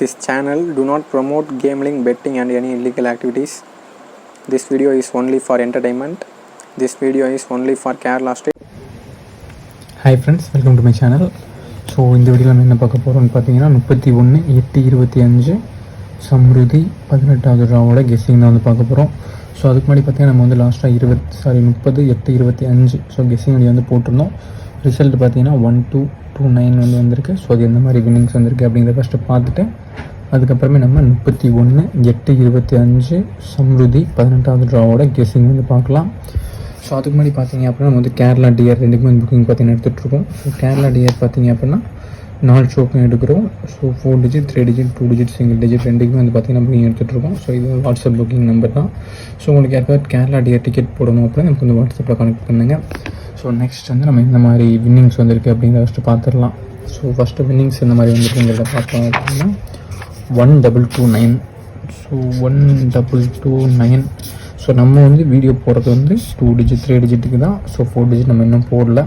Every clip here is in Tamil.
This channel do not promote gambling, betting and any illegal activities. This video is only for entertainment. This video is only for Kerala state. Hi friends welcome to my channel so இந்த வீடியோவில் நம்ம என்ன பார்க்க போகிறோம்னு பார்த்தீங்கன்னா முப்பத்தி ஒன்று எட்டு இருபத்தி அஞ்சு சம்ருதி பதினெட்டாவது ராவோட கெஸ்ஸிங் தான் வந்து பார்க்க போகிறோம் ஸோ அதுக்கு முன்னாடி பார்த்தீங்கன்னா நம்ம வந்து லாஸ்ட்டாக இருபத்தி சாரி முப்பது எட்டு இருபத்தி அஞ்சு ஸோ கெஸ்ஸிங் வீடியோ வந்து போட்டிருந்தோம் ரிசல்ட் பார்த்தீங்கன்னா ஒன் டூ டூ நைன் வந்து வந்திருக்கு ஸோ அது எந்த மாதிரி வின்னிங்ஸ் வந்திருக்கு அப்படிங்கிறத ஃபஸ்ட்டு பார்த்துட்டு அதுக்கப்புறமே நம்ம முப்பத்தி ஒன்று எட்டு இருபத்தி அஞ்சு சம்ருதி பதினெட்டாவது ட்ராவோட கெஸ்ஸிங் வந்து பார்க்கலாம். ஸோ அதுக்கு முன்னாடி பார்த்தீங்க அப்படின்னா நம்ம வந்து கேரளா டிஆர் ரெண்டுக்குமே வந்து புக்கிங் பார்த்தீங்கன்னா எடுத்துகிட்ருக்கோம் ஸோ கேரளா டிஆர் பார்த்தீங்க அப்படின்னா நாலு ஷோக்கும் எடுக்கிறோம். So four digit three digit two digit single digit ரெண்டுக்குமே வந்து பார்த்தீங்கன்னா புக்கிங் எடுத்துகிட்ருக்கோம் ஸோ இது வாட்ஸ்அப் புக்கிங் நம்பர் தான். ஸோ உங்களுக்கு யாருக்காவது கேரளா டிஆர் டிக்கெட் போடணும் அப்படின்னா நமக்கு வந்து வாட்ஸ்அப்பில் கனெக்ட் பண்ணுங்கள் ஸோ நெக்ஸ்ட் வந்து நம்ம இந்த மாதிரி வின்னிங்ஸ் வந்திருக்கு அப்படிங்கிறத ஃபஸ்ட்டு பார்த்துடலாம். ஸோ ஃபஸ்ட்டு வின்னிங்ஸ் இந்த மாதிரி வந்துருக்குங்கிறத பார்த்தோம் அப்படின்னா one double two nine so one double two nine so நம்ம வந்து வீடியோ போடுறது வந்து டூ டிஜிட் த்ரீ டிஜிட்டுக்கு தான். ஸோ ஃபோர் டிஜிட் நம்ம இன்னும் போடல.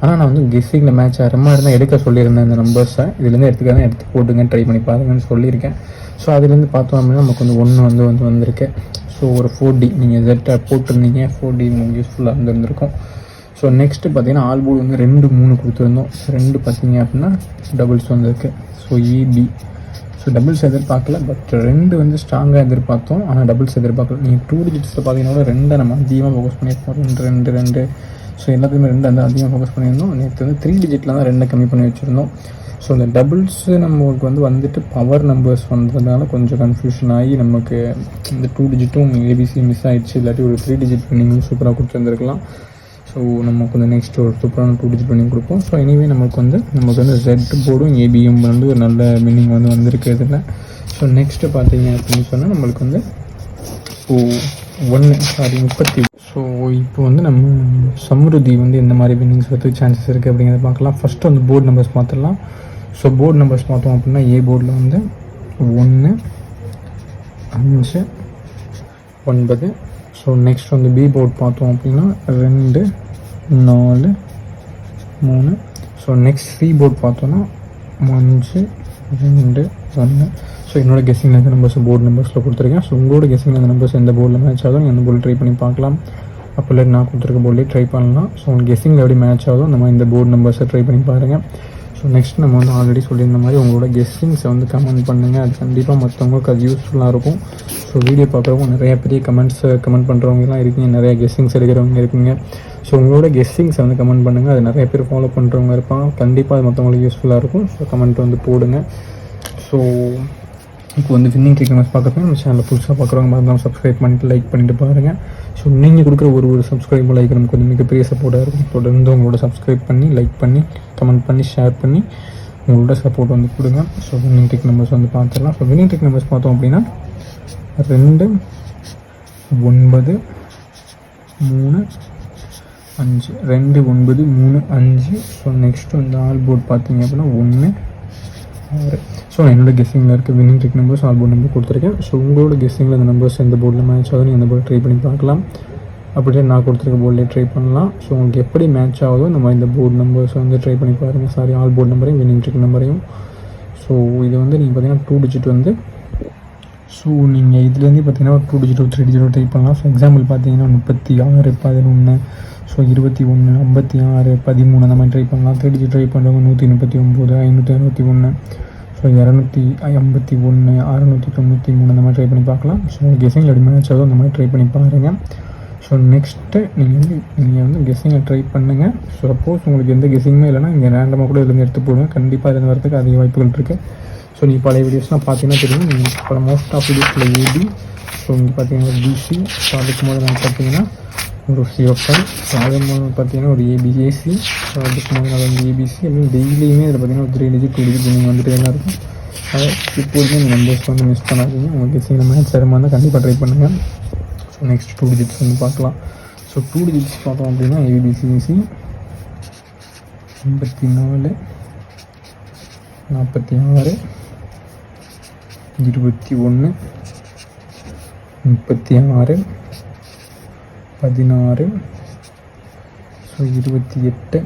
ஆனால் நான் வந்து கெஸ்ஸிங்கில் மேட்ச் ஆகிற மாதிரி இருந்தால் எடுக்க சொல்லியிருந்தேன் இந்த நம்பர்ஸை இதுலேருந்து எடுத்துக்காதான் எடுத்து போட்டுங்க ட்ரை பண்ணி பாருங்கன்னு சொல்லியிருக்கேன். ஸோ அதுலேருந்து பார்த்தோம் அப்படின்னா நமக்கு வந்து ஒன்று வந்து வந்து வந்திருக்கு. ஸோ ஒரு ஃபோர் டி நீங்கள் ஜெட்டாக போட்டிருந்தீங்க. ஃபோர் டி உங்களுக்கு யூஸ்ஃபுல்லாக இருந்திருந்திருக்கும் ஸோ நெக்ஸ்ட்டு பார்த்தீங்கன்னா ஆல்போர்டு வந்து ரெண்டு மூணு கொடுத்துருந்தோம். ரெண்டு பார்த்தீங்க அப்படின்னா டபுள்ஸ் வந்திருக்கு. So EB e, so doubles எதிர்பார்க்கல பட் ரெண்டு வந்து ஸ்ட்ராங்காக எதிர்பார்த்தோம். ஆனால் டபுள்ஸ் எதிர்பார்க்கல. நீங்கள் டூ டிஜிட்ஸில் பார்த்தீங்கன்னா ரெண்டை நம்ம அதிகமாக ஃபோக்கஸ் பண்ணியிருக்கோம். ரெண்டு ரெண்டு ரெண்டு. ஸோ எல்லாத்தையுமே ரெண்டு அந்த அதிகமாக ஃபோக்கஸ் பண்ணியிருந்தோம். நேற்று வந்து த்ரீ டிஜிட்டில் தான் ரெண்டை கம்மி பண்ணி வச்சுருந்தோம். ஸோ இந்த டபுள்ஸு நம்மளுக்கு வந்து வந்துட்டு பவர் நம்பர்ஸ் வந்ததுனால கொஞ்சம் கன்ஃபியூஷன் ஆகி நமக்கு இந்த டூ டிஜிட்டும் ஏபிசி மிஸ் ஆகிடுச்சு இல்லாட்டி ஒரு த்ரீ டிஜிட் நீங்கள் சூப்பராக கொடுத்துருந்துருக்கலாம். ஸோ நமக்கு வந்து நெக்ஸ்ட் ஒரு சூப்பரான டூ டிஜிட் பண்ணி கொடுப்போம். ஸோ எனிவே நமக்கு வந்து நமக்கு வந்து ஜெட் போர்டும் ஏபிஎம் வந்து ஒரு நல்ல மீனிங் வந்து வந்திருக்கு இதில் ஸோ நெக்ஸ்ட்டு பார்த்தீங்க அப்படின்னு சொன்னால் நம்மளுக்கு வந்து ஸோ ஒன்று சாரி முப்பத்தி ஸோ இப்போ வந்து நம்ம சம்ருதி வந்து எந்த மாதிரி வின்னிங்ஸ் வரதுக்கு சான்சஸ் இருக்குது அப்படிங்கிறத பார்க்கலாம். ஃபஸ்ட்டு வந்து போர்டு நம்பர்ஸ் பார்த்துடலாம் ஸோ போர்டு நம்பர்ஸ் பார்த்தோம் அப்படின்னா ஏ போர்டில் வந்து ஒன்று அஞ்சு ஒன்பது. ஸோ நெக்ஸ்ட் வந்து பி போர்ட் பார்த்தோம் அப்படின்னா ரெண்டு நாலு மூணு. ஸோ நெக்ஸ்ட் சி போர்ட் பார்த்தோன்னா அஞ்சு ரெண்டு ஒன்று ஸோ என்னோட கெஸ்ஸிங்கில் இருக்க நம்பர்ஸ் போர்டு நம்பர்ஸில் கொடுத்துருக்கேன். ஸோ உங்களோட கெஸ்ஸிங்கில் அந்த நம்பர்ஸ் எந்த போர்டில் மேட்ச் ஆகும் நீங்கள் அந்த போர்டில் ட்ரை பண்ணி பார்க்கலாம். அப்போ இல்லை நான் கொடுத்துருக்க போர்ட்லேயே ட்ரை பண்ணலாம். ஸோ உங்கள் கெஸ்ஸிங்கில் எப்படி மேட்ச் ஆகும் அந்த மாதிரி இந்த போர்டு நம்பர்ஸை ட்ரை பண்ணி பாருங்கள் ஸோ நெக்ஸ்ட் நம்ம வந்து ஆல்ரெடி சொல்லியிருந்த மாதிரி உங்களோட கெஸ்டிங்ஸை வந்து கமெண்ட் பண்ணுங்கள் அது கண்டிப்பாக மற்றவங்களுக்கு அது யூஸ்ஃபுல்லாக இருக்கும். ஸோ வீடியோ பார்க்குறவங்க நிறைய பெரிய கமெண்ட்ஸ் கமெண்ட் பண்ணுறவங்கலாம் இருக்கீங்க. நிறைய கெஸ்டிங்ஸ் எடுக்கிறவங்க இருக்கீங்க. ஸோ உங்களோட கெஸ்டிங்ஸை வந்து கமெண்ட் பண்ணுங்கள் அது நிறைய பேர் ஃபாலோ பண்ணுறவங்க இருப்பாங்க. கண்டிப்பாக அது மற்றவங்களுக்கு யூஸ்ஃபுல்லாக இருக்கும். ஸோ கமெண்ட் வந்து போடுங்க. ஸோ இப்போ வந்து வின்னிங் ட்ரிக்னஸ் பார்க்குறப்ப நம்ம சேனலில் புதுசாக பார்க்குறவங்க மறந்தாலும் சப்ஸ்கிரைப் பண்ணிட்டு லைக் பண்ணிட்டு பாருங்கள் ஸோ நீங்கள் கொடுக்குற ஒரு ஒரு சப்ஸ்கிரைப் லைக் நமக்கு வந்து மிகப்பெரிய சப்போர்ட்டாக இருக்கும். தொடர்ந்து உங்களோட சப்ஸ்கிரைப் பண்ணி லைக் பண்ணி கமெண்ட் பண்ணி ஷேர் பண்ணி உங்களோட சப்போர்ட் வந்து கொடுங்க. ஸோ வின்னிங் டெக் நம்பர்ஸ் வந்து பார்த்துடலாம். ஸோ வின்னிங் டெக் நம்பர்ஸ் பார்த்தோம் அப்படின்னா ரெண்டு ஒன்பது மூணு அஞ்சு. ரெண்டு ஒன்பது மூணு அஞ்சு. ஸோ நெக்ஸ்ட் வந்து ஆல் போர்ட் பார்த்தீங்க அப்படின்னா ஒன்று ஆறு. ஸோ என்னோட கெஸ்ஸிங்கில் இருக்க winning trick numbers all board number கொடுத்துருக்கேன். ஸோ உங்களோட கெஸ்ஸிங்கில் இந்த நம்பர்ஸ் எந்த போர்டில் மேட்ச் ஆகுது நீங்கள் அந்த போர்டு ட்ரை பண்ணி பார்க்கலாம். அப்படியே நான் கொடுத்துருக்க போர்ட்லேயே ட்ரை பண்ணலாம். ஸோ உங்களுக்கு எப்படி மேட்ச் ஆகுதோ இந்த மாதிரி இந்த போர்டு நம்பர்ஸ் வந்து ட்ரை பண்ணி பாருங்கள் சாரி ஆல் போர்ட் நம்பரையும் வின்னிங் ட்ரிக் நம்பரையும் ஸோ இது வந்து நீங்கள் பார்த்தீங்கன்னா டூ டிஜிட் வந்து ஸோ நீங்கள் இதுலேருந்து பார்த்தீங்கன்னா ஒரு டூ டிஜிட்டோ த்ரீ டிஜிட்டோ ட்ரை பண்ணலாம். ஸோ எக்ஸாம்பிள் பார்த்தீங்கன்னா முப்பத்தி ஆறு பதினொன்று ஸோ இருபத்தி ஒன்று ஐம்பத்தி ஆறு பதிமூணு அந்த மாதிரி ட்ரை பண்ணலாம். த்ரீ டிஜிட் ட்ரை பண்ணுறவங்க நூற்றி முப்பத்தி ஒம்பது ஐநூற்றி அறுபத்தி ஒன்று ஸோ இரநூத்தி ஐம்பத்தி ஒன்று அறநூற்றி தொண்ணூற்றி மூணு அந்த மாதிரி ட்ரை பண்ணி பார்க்கலாம். ஸோ கெஸிங் எப்படி மேட்ச் ஆகும் அந்த மாதிரி ட்ரை பண்ணி பாருங்கள் ஸோ நெக்ஸ்ட்டு நீங்கள் வந்து நீங்கள் வந்து கெஸ்ஸிங்கை ட்ரை பண்ணுங்கள் ஸோ சப்போஸ் உங்களுக்கு எந்த கெஸ்ஸிங்குமே இல்லைனா நீங்கள் ரேண்டமாக கூட இதுலேருந்து எடுத்து போடுங்க. கண்டிப்பாக இருந்து வரதுக்கு அதிக வாய்ப்புகள் இருக்குது ஸோ நீங்கள் பழைய வீடியோஸ்லாம் பார்த்தீங்கன்னா தெரியும். நீங்கள் பல மோஸ்ட் ஆஃப் வீடியோஸில் ஏபி ஸோ இங்கே பார்த்தீங்கன்னா பிசி ஸோ அதுக்கு முதல்ல பார்த்தீங்கன்னா ஒரு சிஓஃபை ஸோ பார்த்தீங்கன்னா ஒரு ஏபிஏசி அதுக்கு முன்னாடி வந்து ஏபிசி அப்படின்னு டெய்லியுமே இதில் பார்த்தீங்கன்னா ஒரு த்ரீ டிஜிட் டூ டிஜிட் நீங்கள் வந்துட்டு தான் இருக்கும் அதை இப்போதுமே இந்த நம்பர்ஸ் வந்து மிஸ் பண்ணாதீங்க உங்களுக்கு சில மேட்ச் தரமாக இருந்தால் கண்டிப்பாக ட்ரை பண்ணுங்கள் ஸோ நெக்ஸ்ட் டூ டிஜிட்ஸ் வந்து பார்க்கலாம் ஸோ டூ டிஜிட்ஸ் பார்த்தோம் அப்படின்னா ஏபிசிசி எண்பத்தி நாலு நாற்பத்தி ஆறு இருபத்தி ஒன்று முப்பத்தி ஆறு பதினாறு ஸோ இருபத்தி எட்டு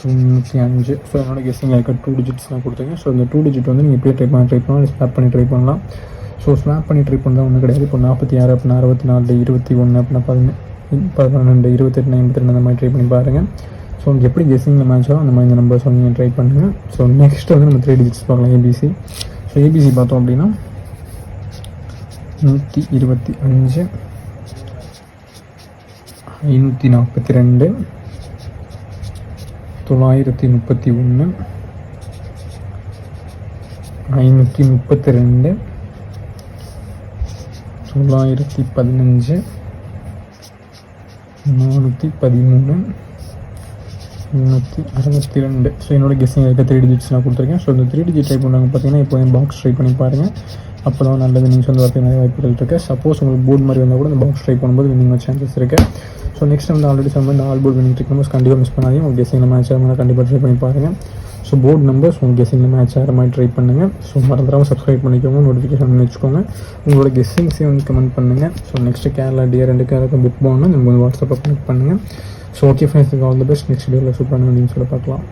தொண்ணூற்றி அஞ்சு. ஸோ என்னோட கெஸ்ஸிங் இருக்க டூ டிஜிட்ஸ் நான் ஸோ இந்த டூ டிஜிட் வந்து நீங்கள் எப்படியே ட்ரை பண்ண ட்ரை பண்ணலாம் ஸ்வாப் பண்ணி ட்ரை பண்ணலாம். ஸோ ஸ்வாப் பண்ணி ட்ரை பண்ணால் ஒன்றும் கிடையாது. இப்போ நாற்பத்தி ஆறு அப்படின்னா அறுபத்தி நாலு இருபத்தி ஒன்று அப்படின்னா பதினெட்டு பதினொன்று இருபத்தெட்டு ஐம்பத்தி ரெண்டு அந்த மாதிரி ட்ரை பண்ணி பாருங்கள் ஸோ உங்களுக்கு எப்படி கெஸ்ஸிங்கில் மேட்ச் ஆகும் அந்த மாதிரி இந்த நம்பர்ஸ் வந்து நீங்கள் ட்ரை பண்ணுங்கள் ஸோ நெக்ஸ்ட் வந்து நம்ம த்ரீ டிஜிட்ஸ் பார்க்கலாம் ஏபிசி ஸோ ஏபிசி பார்த்தோம் அப்படின்னா நூற்றி இருபத்தி அஞ்சு ஐநூற்றி நாற்பத்தி ரெண்டு. தொள்ளாயிரத்தி முப்பத்தி ஒன்று. ஐநூற்றி முப்பத்தி ரெண்டு. தொள்ளாயிரத்தி பதினஞ்சு. நானூற்றி பதிமூணு. முந்நூற்றி அறுபத்தி ரெண்டு. ஸோ என்னோட கெஸ்ஸிங் இருக்க த்ரீ டிஜிட்ஸ் நான் கொடுத்துருக்கேன். ஸோ இந்த த்ரீ டிஜிட் ட்ரை பண்ணுறாங்க பார்த்தீங்கன்னா இப்போ என் பாக்ஸ் ட்ரை பண்ணி பாருங்கள் அப்போ தான் நல்லது. நீங்கள் சொந்த வார்த்தை நிறைய வாய்ப்புகள் இருக்குது சப்போஸ் உங்களுக்கு போர்டு மாதிரி வந்தால் கூட இந்த பாக்ஸ் ட்ரை பண்ணும்போது வின்னிங் சான்சஸ் இருக்குது ஸோ நெக்ஸ்ட் வந்து ஆல்ரெடி சொன்ன இந்த all board winning trick numbers கண்டிப்பாக மிஸ் பண்ணாதீங்க. உங்கள் கெஸிங்கில் மேட்ச் ஆகிற கண்டிப்பாக ட்ரை பண்ணி பாருங்கள் ஸோ போர்டு நம்பர்ஸ் உங்கள் கெஸ்ஸிங்கில் மேட்ச் ஆகிற மாதிரி ட்ரை பண்ணுங்கள் ஸோ மறந்துடாமல் சப்ஸ்கிரைப் பண்ணிக்கோங்க. நோட்டிஃபிகேஷன் பண்ணி வச்சுக்கோங்க. உங்களோட கெஸ்ஸிங்ஸையும் வந்து கமெண்ட் பண்ணுங்கள் ஸோ நெக்ஸ்ட் கேரளா டியர் ரெண்டு கேரளா புக் போகணும் நீங்கள் வந்து வாட்ஸ்அப்பில் கனெக்ட் பண்ணுங்கள் so okay friends all the best next வீடியோவில் சூப்பரான அப்படின்னு சொல்லி பார்க்கலாம்.